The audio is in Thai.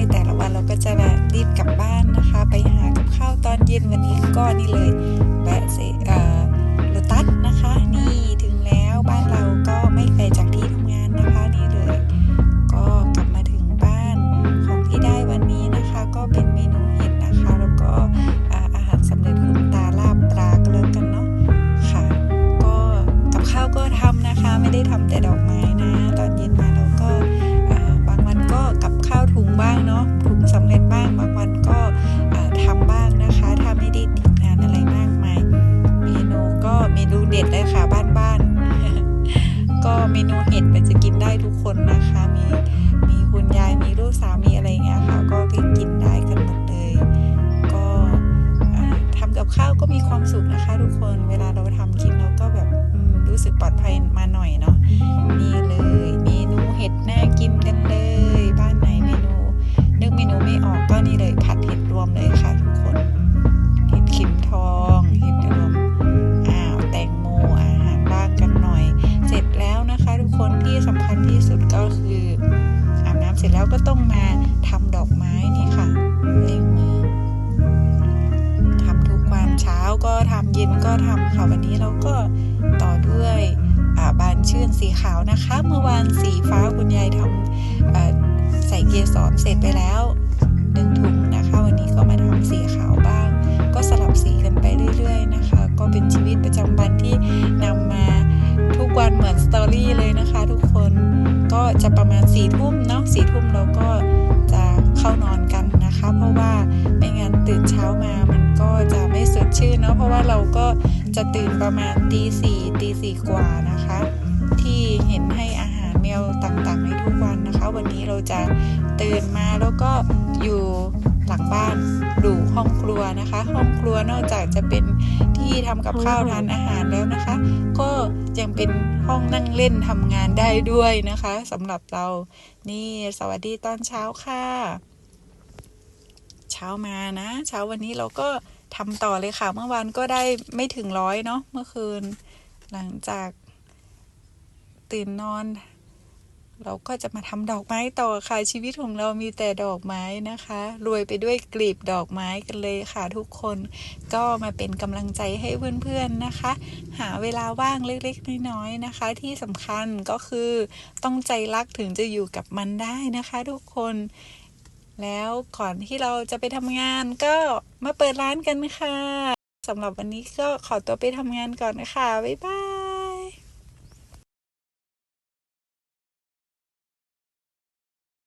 ในแต่ละวันเราก็จะรีบกลับบ้านนะคะ ไปหากับข้าวตอนเย็นวันนี้ก็นี่เลย เมนูเห็ดมันจะกินได้ทุกคนนะคะ มีมีคุณยายมีลูกสาวมีอะไรเงี้ยค่ะ ก็ไปกินได้กันหมดเลย ก็อ่าทำกับข้าวก็มีความสุขนะคะ ทุกคนเวลาเราทำกินเราก็แบบรู้สึกปลอดภัยมาหน่อยเนาะนี่เลยเมนูเห็ดน่ากินกันเลย บ้านไหนเมนู นึกเมนูไม่ออกก็นี่เลยผัดเห็ดรวมเลยค่ะทุกคน ก็ต้องมาทำดอกไม้นี่ค่ะเล่งมือทำทุกวันเช้าก็ทำเย็นก็ทำค่ะวันนี้เราก็ต่อด้วยบานชื่นสีขาวนะคะ เมื่อวานสีฟ้าคุณยายทำเอ่อใส่เกสรเสร็จไปแล้วหนึ่งถุงนะคะ วันนี้ก็มาทำสีขาวบ้าง ก็สลับสีกันไปเรื่อย ๆ นะคะ ก็เป็นชีวิตประจำวันที่นำมาทุกวันเหมือนสตอรี่ จะประมาณสี่ทุ่มเนาะสี่ทุ่มเราก็จะเข้านอนกันนะคะ เพราะว่าไม่งั้นตื่นเช้ามามันก็จะไม่สดชื่นเนาะเพราะว่าเราก็จะตื่นประมาณตีสี่ตีสี่กว่านะคะ ที่เห็นให้อาหารแมวต่างๆในทุกวันนะคะ วันนี้เราจะตื่นมาแล้วก็อยู่ หลังบ้านดูห้องครัวนะคะ ห้องครัวนอกจากจะเป็นที่ทำกับข้าวทานอาหารแล้วนะคะ ก็ยังเป็นห้องนั่งเล่นทำงานได้ด้วยนะคะสำหรับเรานี่สวัสดีตอนเช้าค่ะ เช้ามานะ เช้าวันนี้เราก็ทำต่อเลยค่ะ เมื่อวานก็ได้ไม่ถึงร้อยเนาะเมื่อคืน หลังจากตื่นนอน เราก็จะมาทำดอกไม้ต่อค่ะชีวิตของเรามีแต่ดอกไม้นะคะ รวยไปด้วยกลีบดอกไม้กันเลยค่ะทุกคนก็มาเป็นกำลังใจให้เพื่อนๆนะคะ หาเวลาว่างเล็กๆน้อยๆนะคะ ที่สำคัญก็คือต้องใจรักถึงจะอยู่กับมันได้นะคะ ทุกคนแล้วก่อนที่เราจะไปทำงานก็มาเปิดร้านกันค่ะสำหรับวันนี้ก็ขอตัวไปทำงานก่อนนะคะบ๊ายบาย